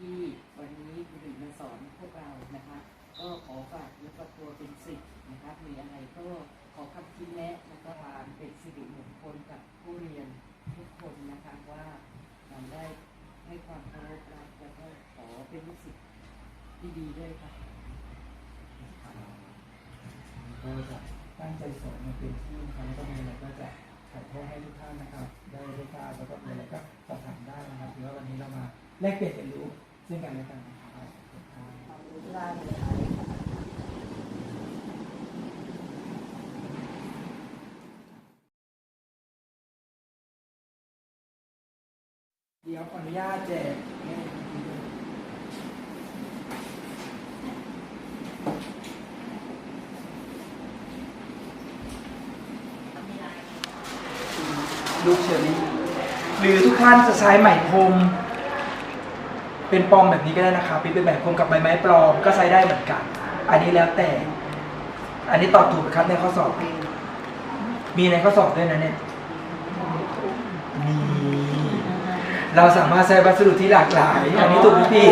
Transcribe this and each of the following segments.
ที่วันนี้คุณหญิงมาสอนพวกเรานะคะ ก็ขอฝากเนื้อฝากตัวเป็นสิทธิ์นะคะมีอะไรก็ขอคำชี้แนะแล้วก็ทานเป็นสิริมงคลกับผู้เรียนทุกคนนะคะว่าเราได้ให้ความเคารพรักแล้วก็ขอเป็นลูกศิษย์ที่ดีด้วยค่ะก็จะตั้งใจสอนมาเป็นที่นะครับแล้วก็มีอะไรก็จะถ่ายทอดให้ทุกท่านนะครับ ได้ได้ทราบแล้วก็มีอะไรก็สอบถามได้นะครับถือว่าวันนี้เรามาแลกเปลี่ยนเรียนรู้ ซึ่งกันและกันนะครับเดี๋ยวขออนุญาตแจกดูด้วยลูกเชอรี่หรือทุกท่านจะใช้ไหมพรม เป็นปลอมแบบนี้ก็ได้นะครับเป็นไหมพรมกับใบไม้ปลอมก็ใช้ได้เหมือนกัน อันนี้แล้วแต่ อันนี้ตอบถูกไหมครับในข้อสอบ มีในข้อสอบด้วยนะเนี่ยมีเราสามารถใช้วัสดุที่หลากหลาย อันนี้ถูกพี่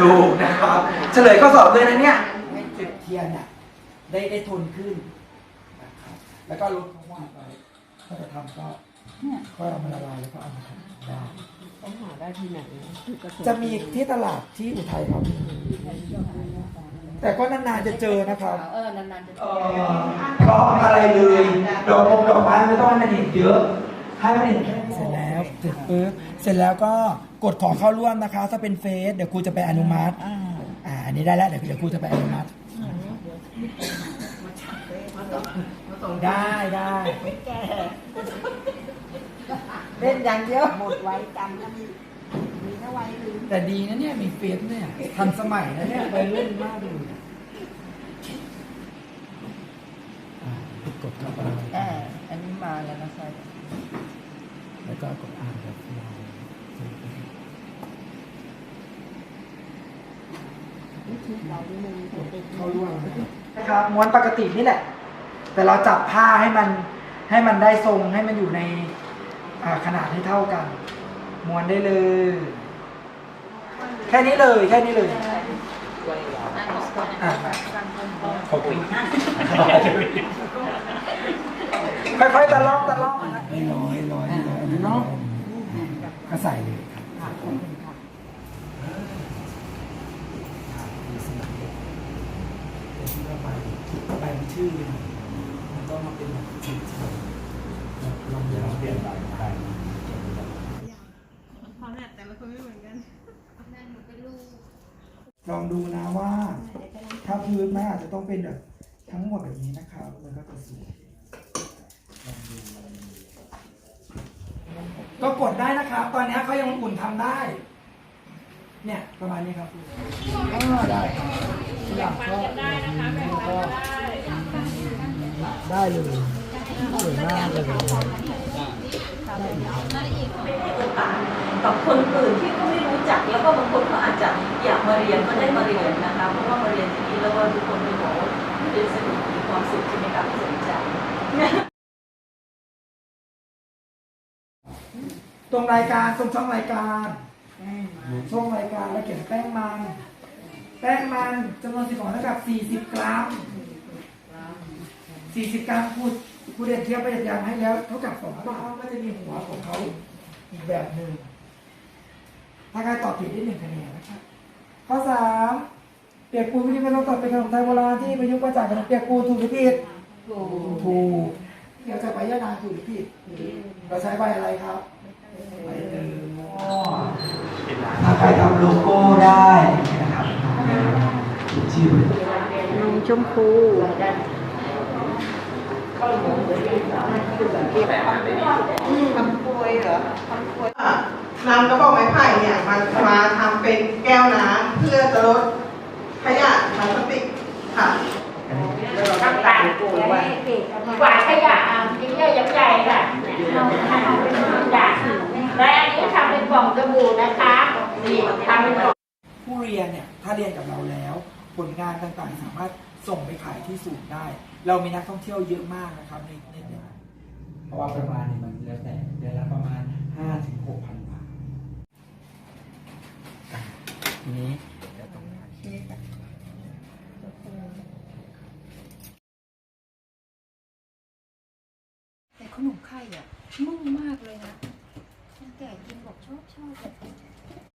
ถูกนะครับ เฉลยข้อสอบด้วยนะเนี่ยให้จุดเทียนเนี่ยได้ได้ทนขึ้นนะครับแล้วก็ลดความหวานไปถ้าจะทำก็ ก็เอามาละลายแล้วก็เอามาทำได้ต้องหาได้ที่ไหนจะมีที่ตลาดที่อุทัยครับ แต่ก็นานๆจะเจอนะครับ เออนานๆจะเอ่อก็อะไรเลยดอกมงดอกไม้ไม่ต้องให้มันเห็นเยอะให้มันเห็นเสร็จแล้วเสร็จปุ๊บเสร็จแล้วก็กดขอเข้าร่วมนะคะ ถ้าเป็นเฟซเดี๋ยวครูจะไปอนุมัติอ่าอันนี้ได้แล้วเดี๋ยวเดี๋ยวครูจะไปอนุมัติได้ได้ เล่นอย่างเดียว หมดไว้จำแล้วมีมีเท่าไว้ลืมแต่ดีนะเนี่ยมีเฟซเนี่ยทันสมัยนะเนี่ยไปเล่นมากเลยอ่ากดเข้าไปเอออันนี้มาแล้วนะใช่แล้วก็กดอ่านแบบยาวเข้าร่วมนะครับม้วนปกตินี่แหละ แต่เราจับผ้าให้มันให้มันได้ทรงให้มันอยู่ในอ่า ขนาดให้เท่ากันม้วนได้เลย แค่นี้เลยแค่นี้เลยอะขอบคุณค่อยๆตะล่อมตะล่อมนะให้ร้อยร้อยร้อยเนาะก็ใส่เลยครับไปไปชื่อเลยมันก็มาเป็นแบบชื่อแบบลองยาวเปลี่ยนไปไป ความถนัดแต่ละคนไม่เหมือนกัน ลองดูนะว่า ถ้าพื้นมันอาจจะต้องเป็นแบบทั้งหมดแบบนี้นะครับ มันก็จะสวยลองดูก็กดได้นะครับ ตอนนี้เขายังอุ่นทำได้ เนี่ยประมาณนี้ครับก็ได้ครับอยากก็ก็ได้เลยสวยมากเลยกับคนอื่นที่เขาไม่รู้จักแล้วก็บางคนเขาอาจจะ อยากมาเรียนก็ได้มาเรียนนะคะ เพราะว่ามาเรียนที่นี่แล้วก็ทุกคนมีบอกว่เรียนสนุกมีความสุขใช่ไหมคะสนใจตรงรายการตรงช่องรายการช่องรายการเราเขียนแป้งมัน แป้งมันจำนวนสิบของเท่ากับ40กรัม40กรัมพูดพูดเด็ดเทียบไประหยัดยางให้แล้วเท่ากับสองบาทก็จะมีหัวของเขาอีกแบบหนึ่งถ้าใครตอบผิดได้หนึ่งคะแนนนะครับ ข้อสามเปียกปูนวิธีการตอบเป็นขนมไทยโบราณที่ประยุกต์มาจากขนมเปียกปูนถูกหรือผิดถูกเดี๋ยวจะไปยะนางถูกหรือผิดเราใช้ใบอะไรครับใบเตยถ้าใครทำโลโก้ได้นะครับชื่อนมชมพู นำกระบอกไม้ไผ่เนี่ยมามาทำเป็นแก้วน้ำเพื่อจะลดขยะพลาสติกค่ะต่างๆกว่าขยะอะทิ้งเยอะยังใหญ่ค่ะเราทำเป็นจ้ะและอันนี้ทำเป็นกล่องสบู่นะคะนี่ทำเป็นกล่องผู้เรียนเนี่ยถ้าเรียนกับเราแล้ว ผลงานต่างๆ สามารถส่งไปขายที่ศูนย์ได้ เรามีนักท่องเที่ยวเยอะมากนะครับในในเดือนเพราะว่าประมาณเนี่ยมันแล้วแต่เดือนละประมาณ5ถึง6พันบาท ทีนี้เดี๋ยวต้อง แต่ข นมไข่อะ นุ่มมากเลยนะคนแก่กินบอกชอบชอบแบบ